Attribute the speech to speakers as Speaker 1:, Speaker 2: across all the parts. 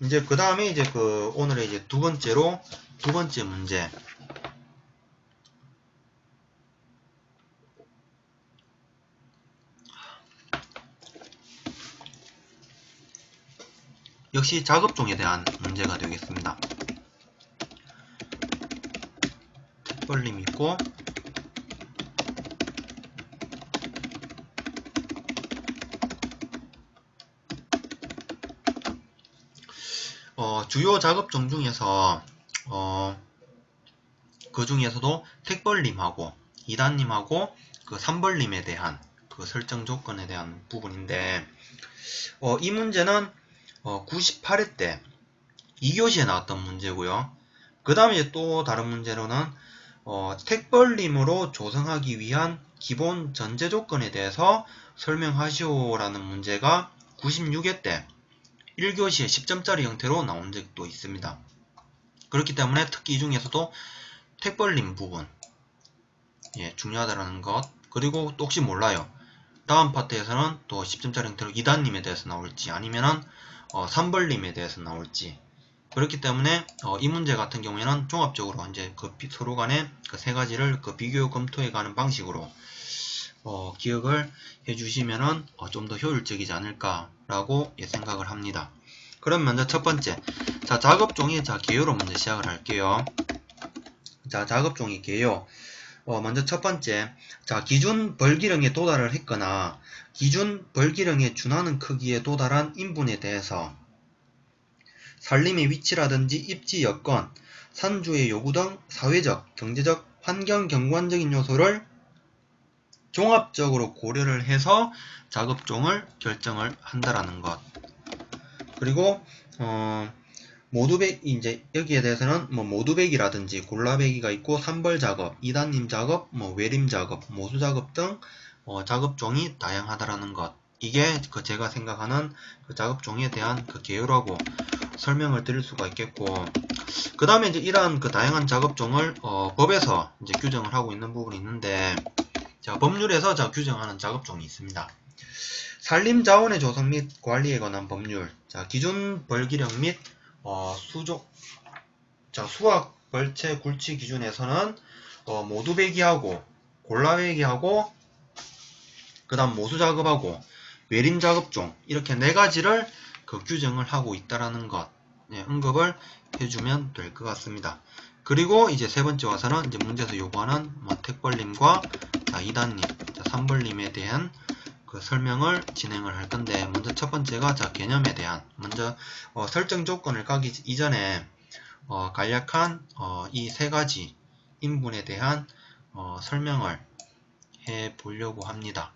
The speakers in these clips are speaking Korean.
Speaker 1: 이제 그 다음에 이제 그 오늘의 이제 두 번째로 두 번째 문제. 역시 작업종에 대한 문제가 되겠습니다. 택벌림 있고 어, 주요 작업종 중에서 어, 그 중에서도 택벌림하고 2단님하고 그 3벌림에 대한 그 설정 조건에 대한 부분인데 어, 이 문제는 어, 98회 때 2교시에 나왔던 문제고요. 그 다음에 또 다른 문제로는 어, 택벌림으로 조성하기 위한 기본 전제 조건에 대해서 설명하시오라는 문제가 96회 때 1교시에 10점짜리 형태로 나온 적도 있습니다. 그렇기 때문에 특히 이 중에서도 택벌림 부분 예, 중요하다는 것 그리고 또 혹시 몰라요. 다음 파트에서는 또 10점짜리 형태로 2단님에 대해서 나올지 아니면은 어, 3벌림에 대해서 나올지 그렇기 때문에 어, 이 문제 같은 경우에는 종합적으로 이제 그 비, 서로 간에 그세 가지를 그 비교 검토해 가는 방식으로 어, 기억을 해주시면은 어, 좀 더 효율적이지 않을까라고 예, 생각을 합니다. 그럼 먼저 첫 번째, 자 작업종이 자 개요로 먼저 시작을 할게요. 자 작업종이 개요. 어, 먼저 첫 번째, 자 기준 벌기령에 도달을 했거나 기준 벌기령에 준하는 크기에 도달한 인분에 대해서 산림의 위치라든지 입지 여건, 산주의 요구 등 사회적, 경제적, 환경 경관적인 요소를 종합적으로 고려를 해서 작업종을 결정을 한다라는 것. 그리고 어, 모두백 이제 여기에 대해서는 뭐 모두백이라든지 골라배기가 있고 산벌 작업, 이단님 작업, 뭐 외림 작업, 모수 작업 등 어, 작업종이 다양하다라는 것. 이게 그 제가 생각하는 그 작업종에 대한 그 계열하고 설명을 드릴 수가 있겠고 그 다음에 이제 이러한 그 다양한 작업종을 어, 법에서 이제 규정을 하고 있는 부분이 있는데 자 법률에서 자 규정하는 작업종이 있습니다. 산림자원의 조성 및 관리에 관한 법률 자 기준 벌기령 및 어, 수족 자 수확 벌채 굴치 기준에서는 어, 모두 배기하고 골라 배기하고 그 다음 모수 작업하고 외림 작업종 이렇게 네 가지를 그 규정을 하고 있다라는 것 예, 언급을 해주면 될 것 같습니다. 그리고 이제 세 번째 와서는 이제 문제에서 요구하는 뭐 택벌림과 자, 2단님, 자, 3벌림에 대한 그 설명을 진행을 할 건데 먼저 첫 번째가 자 개념에 대한 먼저 어, 설정 조건을 까기 이전에 어, 간략한 어, 이 세 가지 인분에 대한 어, 설명을 해 보려고 합니다.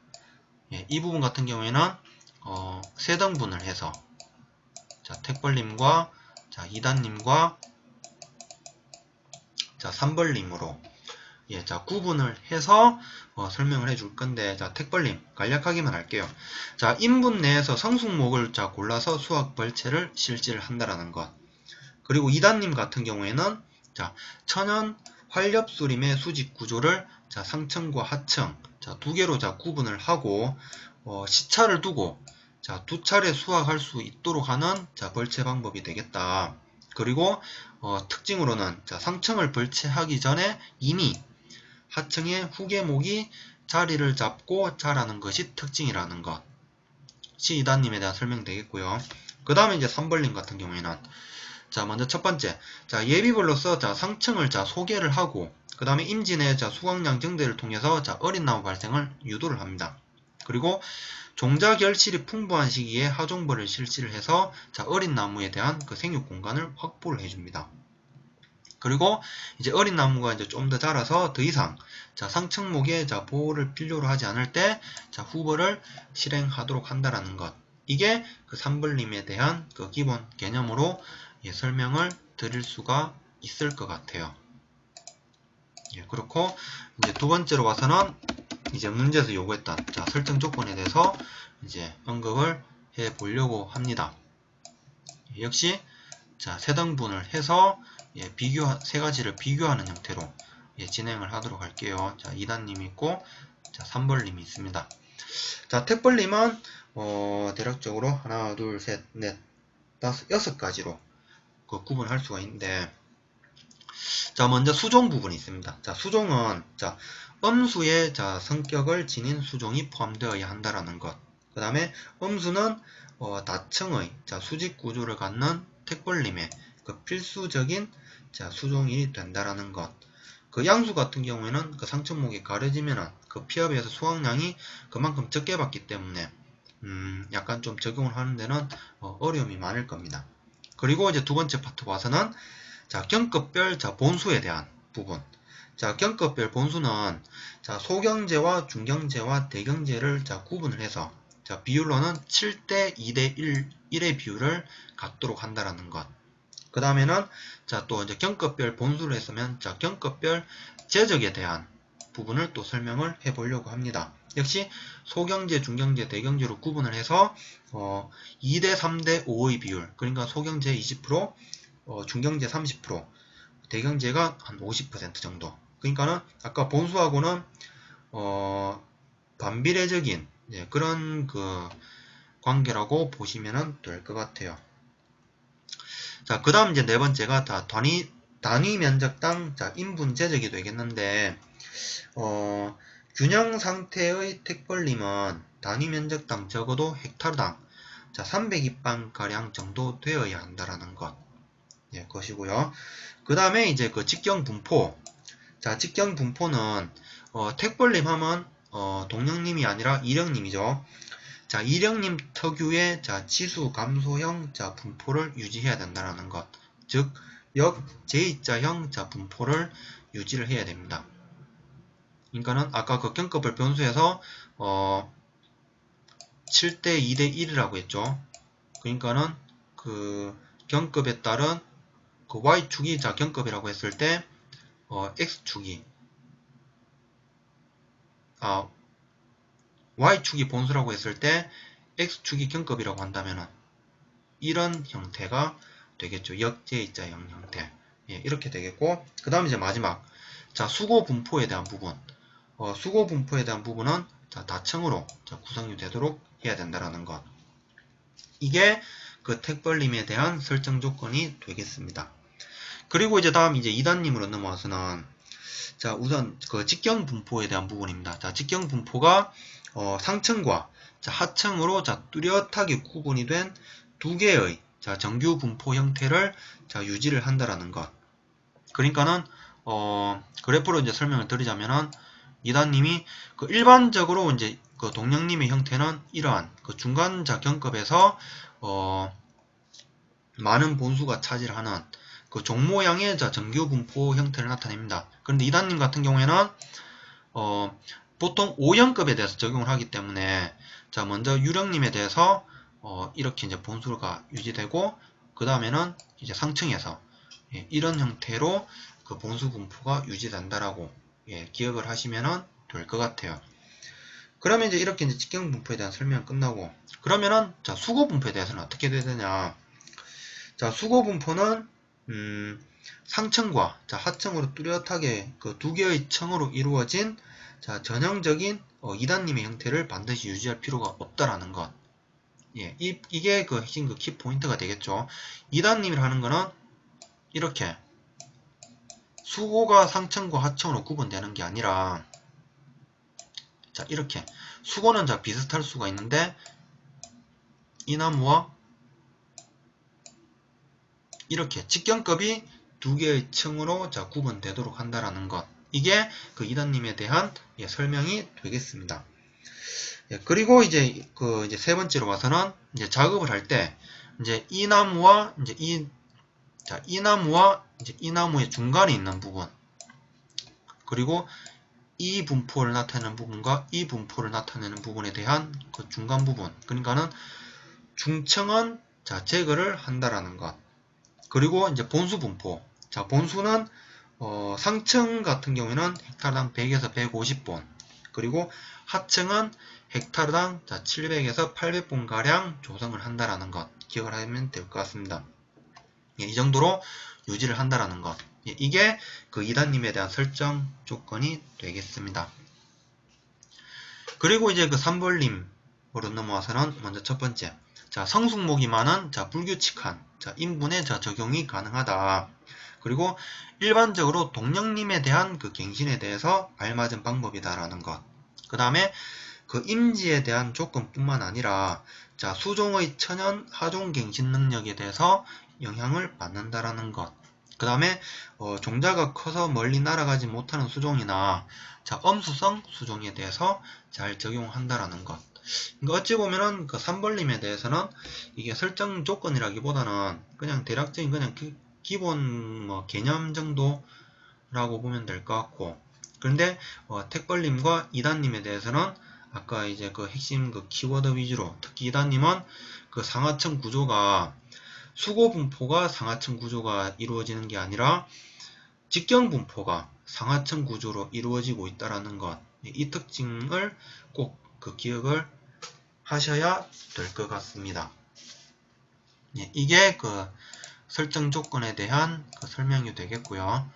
Speaker 1: 예, 이 부분 같은 경우에는 어, 세 등분을 해서 자, 택벌님과 자, 2단님과 자, 3벌님으로 예, 자, 구분을 해서 어, 설명을 해 줄 건데, 자, 택벌림 간략하기만 할게요. 자, 인분 내에서 성숙목을 자, 골라서 수확 벌채를 실지를 한다라는 것. 그리고 2단님 같은 경우에는 자, 천연 활렵수림의 수직 구조를 자, 상층과 하층 자, 두 개로 자, 구분을 하고 어, 시차를 두고 자, 두 차례 수확할 수 있도록 하는 자, 벌채 방법이 되겠다. 그리고 어, 특징으로는 자, 상층을 벌채하기 전에 이미 하층의 후계목이 자리를 잡고 자라는 것이 특징이라는 것. 시 2단님에 대한 설명 되겠고요. 그 다음에 이제 3벌림 같은 경우에는 자 먼저 첫 번째 자 예비벌로서 자 상층을 자 소개를 하고 그 다음에 임진의 자 수확량 증대를 통해서 자 어린 나무 발생을 유도를 합니다. 그리고 종자 결실이 풍부한 시기에 하종벌을 실시를 해서 자 어린 나무에 대한 그 생육 공간을 확보를 해줍니다. 그리고 이제 어린 나무가 이제 좀 더 자라서 더 이상 자 상층목에 자 보호를 필요로 하지 않을 때 자 후보를 실행하도록 한다라는 것. 이게 그 산벌림에 대한 그 기본 개념으로 예, 설명을 드릴 수가 있을 것 같아요. 예, 그렇고 이제 두 번째로 와서는 이제 문제에서 요구했던 자 설정 조건에 대해서 이제 언급을 해 보려고 합니다. 예, 역시 자 세등분을 해서 예, 비교 세 가지를 비교하는 형태로 예, 진행을 하도록 할게요. 자 2단님이 있고 자 3벌님이 있습니다. 자 택벌님은 어, 대략적으로 하나 둘 셋 넷 다섯, 여섯 가지로 그 구분할 수가 있는데 자 먼저 수종 부분이 있습니다. 자 수종은 자 음수의 자 성격을 지닌 수종이 포함되어야 한다라는 것. 그 다음에 음수는 어, 다층의 자 수직 구조를 갖는 택벌림의 그 필수적인 자 수종이 된다라는 것. 그 양수 같은 경우에는 그 상층목이 가려지면은 그 피업에 서 수확량이 그만큼 적게 받기 때문에 음 약간 좀 적용을 하는 데는 어, 어려움이 많을 겁니다. 그리고 이제 두 번째 파트 봐서는 자 경급별 자 본수에 대한 부분 자 경급별 본수는 자 소경제와 중경제와 대경제를 자 구분을 해서 자 비율로는 7대 2대 1, 1의 비율을 갖도록 한다라는 것. 그 다음에는 자 또 이제 경급별 본수를 했으면 자 경급별 제적에 대한 부분을 또 설명을 해 보려고 합니다. 역시 소경제, 중경제, 대경제로 구분을 해서 어, 2대 3대 5의 비율 그러니까 소경제 20% 어, 중경제 30% 대경제가 한 50% 정도 그러니까는 아까 본수하고는 어, 반비례적인 예, 그런 그 관계라고 보시면 될 것 같아요. 자, 그 다음 이제 네 번째가 다 단위, 단위 면적당 자, 인분 제적이 되겠는데, 어, 균형 상태의 택벌림은 단위 면적당 적어도 헥타르당 자, 300입방가량 정도 되어야 한다라는 것. 예, 것이고요. 그 다음에 이제 그 직경 분포. 자, 직경 분포는, 어, 택벌림 하면, 어, 동령님이 아니라 이령님이죠. 자, 이령님 특유의 자, 치수 감소형 자, 분포를 유지해야 된다는 것. 즉, 역 J자형 자, 분포를 유지를 해야 됩니다. 그러니까는 아까 그 경급을 변수에서 어, 7대 2대 1이라고 했죠. 그러니까는 그 경급에 따른 그 y축이 자 경급이라고 했을 때 어, x축이 아 y축이 본수라고 했을 때 x축이 경급이라고 한다면 이런 형태가 되겠죠. 역제이자 형 형태. 예, 이렇게 되겠고 그 다음 이제 마지막 자 수고 분포에 대한 부분 어, 수고 분포에 대한 부분은 자, 다층으로 자, 구성이 되도록 해야 된다라는 것 이게 그 택벌림에 대한 설정 조건이 되겠습니다. 그리고 이제 다음 이제 2단님으로 넘어와서는 자 우선 그 직경 분포에 대한 부분입니다. 자 직경 분포가 어, 상층과 자, 하층으로 자, 뚜렷하게 구분이 된 두 개의 자, 정규 분포 형태를 자, 유지를 한다라는 것. 그러니까는 어, 그래프로 이제 설명을 드리자면은 이단님이 그 일반적으로 이제 그 동령님의 형태는 이러한 그 중간 자경급에서 어, 많은 본수가 차지하는 그 종모양의 자 정규 분포 형태를 나타냅니다. 그런데 이단님 같은 경우에는 어, 보통 5형급에 대해서 적용을 하기 때문에 자 먼저 유령님에 대해서 어, 이렇게 이제 본수가 유지되고 그 다음에는 이제 상층에서 예, 이런 형태로 그 본수 분포가 유지된다라고 예, 기억을 하시면 될 것 같아요. 그러면 이제 이렇게 이제 직경 분포에 대한 설명은 끝나고 그러면은 자 수고 분포에 대해서는 어떻게 돼야 되냐? 자 수고 분포는 음, 상층과 자 하층으로 뚜렷하게 그 두 개의 층으로 이루어진 자, 전형적인 어, 2단님의 형태를 반드시 유지할 필요가 없다라는 것. 예, 이, 이게 그 핵심 그 키포인트가 되겠죠. 2단님이라 하는 거는 이렇게 수고가 상층과 하층으로 구분되는 게 아니라 자, 이렇게 수고는 자 비슷할 수가 있는데 이 나무와 이렇게 직경급이 두 개의 층으로 자 구분되도록 한다라는 것. 이게 그 이단님에 대한 예, 설명이 되겠습니다. 예, 그리고 이제 그 이제 세 번째로 와서는 이제 작업을 할 때 이제 이 나무와 이제 이, 자, 이 나무와 이제 이 나무의 중간에 있는 부분 그리고 이 분포를 나타내는 부분과 이 분포를 나타내는 부분에 대한 그 중간 부분 그러니까는 중층은 자 제거를 한다라는 것 그리고 이제 본수 분포 자 본수는 어, 상층 같은 경우에는 헥타르당 100에서 150본 그리고 하층은 헥타르당 700에서 800본 가량 조성을 한다라는 것 기억을 하면 될 것 같습니다. 예, 이 정도로 유지를 한다라는 것 예, 이게 그 2단님에 대한 설정 조건이 되겠습니다. 그리고 이제 그 3벌림으로 넘어와서는 먼저 첫 번째 자, 성숙목이 많은 자, 불규칙한 자, 인분에 자, 적용이 가능하다. 그리고 일반적으로 동령님에 대한 그 갱신에 대해서 알맞은 방법이다라는 것. 그 다음에 그 임지에 대한 조건뿐만 아니라 자, 수종의 천연 하종 갱신 능력에 대해서 영향을 받는다라는 것. 그 다음에 어, 종자가 커서 멀리 날아가지 못하는 수종이나 자, 엄수성 수종에 대해서 잘 적용한다라는 것. 그러니까 어찌 보면은 그 삼벌림에 대해서는 이게 설정 조건이라기보다는 그냥 대략적인 그냥 기, 기본 뭐 개념 정도라고 보면 될 것 같고 그런데 어, 택벌림과 이단님에 대해서는 아까 이제 그 핵심 그 키워드 위주로 특히 이단님은 그 상하층 구조가 수고 분포가 상하층 구조가 이루어지는 게 아니라 직경 분포가 상하층 구조로 이루어지고 있다라는 것. 이 특징을 꼭 그 기억을 하셔야 될 것 같습니다. 예, 이게 그 설정 조건에 대한 그 설명이 되겠고요.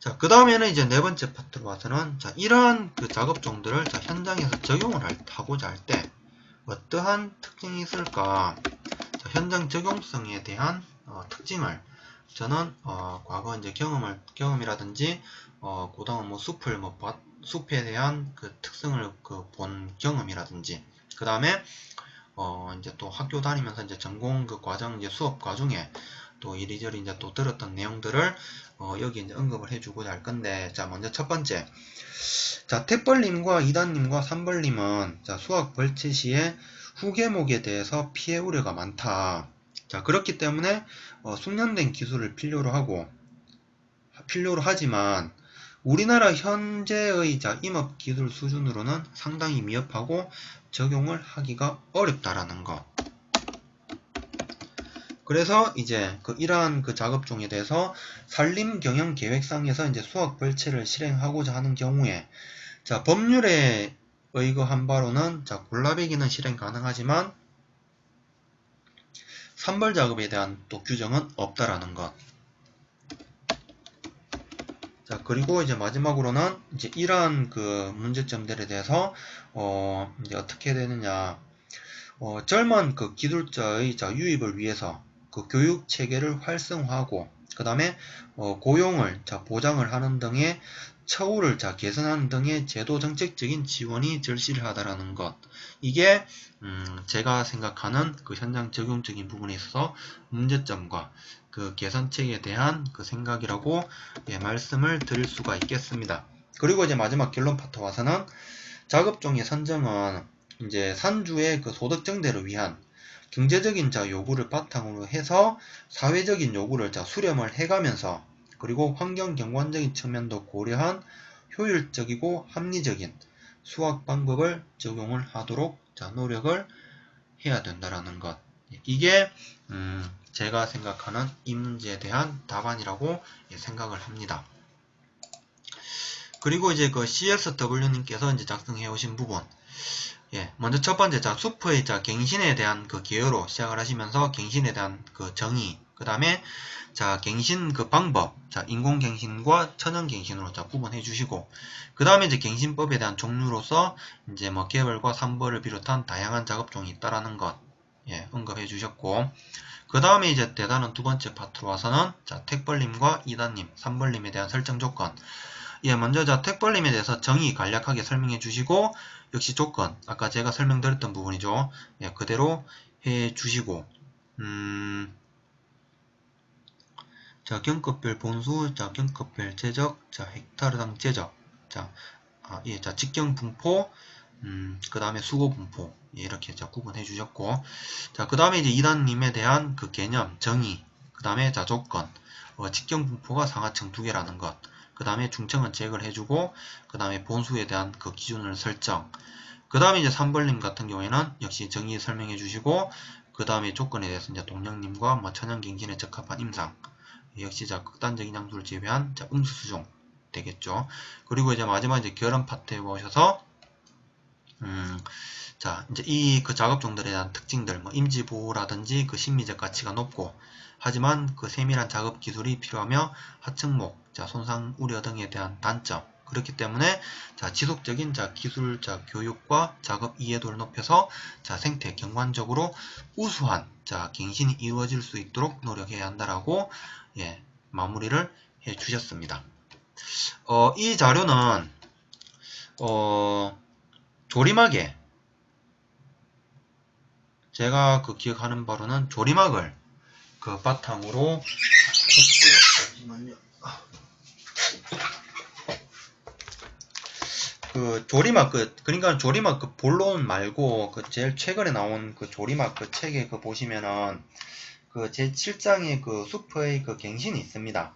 Speaker 1: 자, 그 다음에는 이제 네 번째 파트로 와서는 자, 이러한 그 작업종들을 자, 현장에서 적용을 할, 하고자 할 때 어떠한 특징이 있을까? 자, 현장 적용성에 대한 어, 특징을 저는 어, 과거 이제 경험을 경험이라든지 어, 그다음 뭐 숲을 뭐 숲에 대한 그 특성을 그 본 경험이라든지 그 다음에 어 이제 또 학교 다니면서 이제 전공 그 과정 이제 수업 과정에 또 이리저리 이제 또 들었던 내용들을 어 여기 이제 언급을 해주고자 할 건데 자 먼저 첫 번째 자 택벌님과 이단님과 삼벌님은 자 수학 벌채 시에 후계목에 대해서 피해 우려가 많다. 자 그렇기 때문에 어, 숙련된 기술을 필요로 하고 필요로 하지만 우리나라 현재의 자 임업 기술 수준으로는 상당히 미흡하고 적용을 하기가 어렵다라는 것. 그래서 이제 그 이러한 그 작업종에 대해서 산림 경영 계획상에서 이제 수학 벌채를 실행하고자 하는 경우에 자 법률에 의거한 바로는 자 골라배기는 실행 가능하지만 산벌 작업에 대한 또 규정은 없다라는 것. 자 그리고 이제 마지막으로는 이제 이러한 그 문제점들에 대해서 어 이제 어떻게 되느냐. 어 젊은 그 기술자의 자 유입을 위해서 그 교육 체계를 활성화하고 그 다음에 어 고용을 자 보장을 하는 등의 처우를 자 개선하는 등의 제도 정책적인 지원이 절실하다라는 것 이게 음 제가 생각하는 그 현장 적용적인 부분에 있어서 문제점과 그 개선책에 대한 그 생각이라고 예, 말씀을 드릴 수가 있겠습니다. 그리고 이제 마지막 결론 파트 와서는 작업종의 선정은 이제 산주의 그 소득 증대를 위한 경제적인 자 요구를 바탕으로 해서 사회적인 요구를 자 수렴을 해가면서 그리고 환경 경관적인 측면도 고려한 효율적이고 합리적인 수학 방법을 적용을 하도록 자 노력을 해야 된다라는 것. 이게 음 제가 생각하는 이 문제에 대한 답안이라고 생각을 합니다. 그리고 이제 그 CSW님께서 이제 작성해 오신 부분. 예, 먼저 첫 번째, 자, 수프의 자, 갱신에 대한 그 기여로 시작을 하시면서 갱신에 대한 그 정의, 그 다음에 자, 갱신 그 방법, 자, 인공갱신과 천연갱신으로 자, 구분해 주시고, 그 다음에 이제 갱신법에 대한 종류로서 이제 뭐 개벌과 삼벌을 비롯한 다양한 작업종이 있다라는 것, 예, 언급해 주셨고, 그 다음에 이제 대단한 두 번째 파트로 와서는 자 택벌림과 이단님, 삼벌림에 대한 설정 조건. 예, 먼저 자 택벌림에 대해서 정의 간략하게 설명해 주시고 역시 조건. 아까 제가 설명드렸던 부분이죠. 예, 그대로 해 주시고 음, 자 경급별 본수, 자 경급별 제적, 자 헥타르당 제적, 자, 아, 예, 자 직경 분포, 음, 그 다음에 수고 분포 예, 이렇게 자 구분해 주셨고 자그 다음에 이제 이단님에 대한 그 개념 정의 그 다음에 자 조건 어, 직경 분포가 상하층 두 개라는 것 그 다음에 중층은 제거를 해주고 그 다음에 본수에 대한 그 기준을 설정 그 다음에 이제 3벌님 같은 경우에는 역시 정의 설명해 주시고 그 다음에 조건에 대해서 이제 동령님과 뭐 천연갱신에 적합한 임상 역시 자 극단적인 양수를 제외한 자 음수 수종 되겠죠. 그리고 이제 마지막 이제 결혼 파트에 오셔서 음, 자, 이제 이 그 작업 종들에 대한 특징들, 뭐 임지 보호라든지 그 심리적 가치가 높고, 하지만 그 세밀한 작업 기술이 필요하며 하층목, 자, 손상 우려 등에 대한 단점, 그렇기 때문에 자 지속적인 자 기술 자 교육과 작업 이해도를 높여서 자 생태 경관적으로 우수한 자 갱신이 이루어질 수 있도록 노력해야 한다라고 예 마무리를 해 주셨습니다. 어, 이 자료는 어, 조리막에 제가 그 기억하는 바로는 조리막을 그 바탕으로 했고요. 잠시만요. 그 조리막 그 그러니까 조리막 그 본론 말고 그 제일 최근에 나온 그 조리막 그 책에 그 보시면은 그 제 7장의 그 수프의 그 갱신이 있습니다.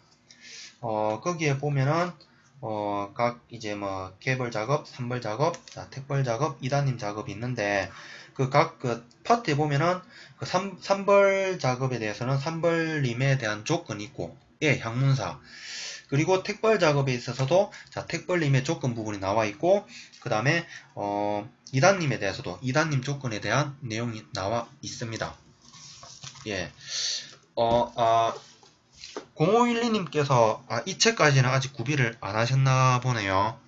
Speaker 1: 어 거기에 보면은 어 각 이제 뭐 개벌 작업, 산벌 작업, 자, 택벌 작업, 이단님 작업이 있는데 그 각그 파트에 보면은 그 삼, 삼벌 작업에 대해서는 삼벌림에 대한 조건이 있고 예 향문사 그리고 택벌 작업에 있어서도 자 택벌님의 조건 부분이 나와 있고 그 다음에 어 이단님에 대해서도 이단님 조건에 대한 내용이 나와 있습니다. 예. 어, 아, 0512님께서 아, 이 책까지는 아직 구비를 안 하셨나 보네요.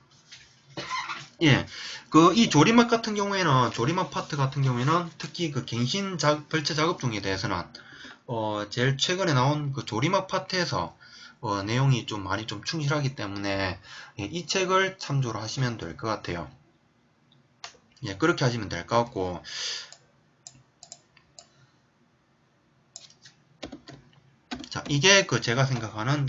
Speaker 1: 예. 그 이 조리막 같은 경우에는 조리막 파트 같은 경우에는 특히 그 갱신 작, 별채 작업 중에 대해서는 어, 제일 최근에 나온 그 조리막 파트에서 어, 내용이 좀 많이 좀 충실하기 때문에 예, 이 책을 참조를 하시면 될 것 같아요. 예, 그렇게 하시면 될 것 같고 자, 이게 그 제가 생각하는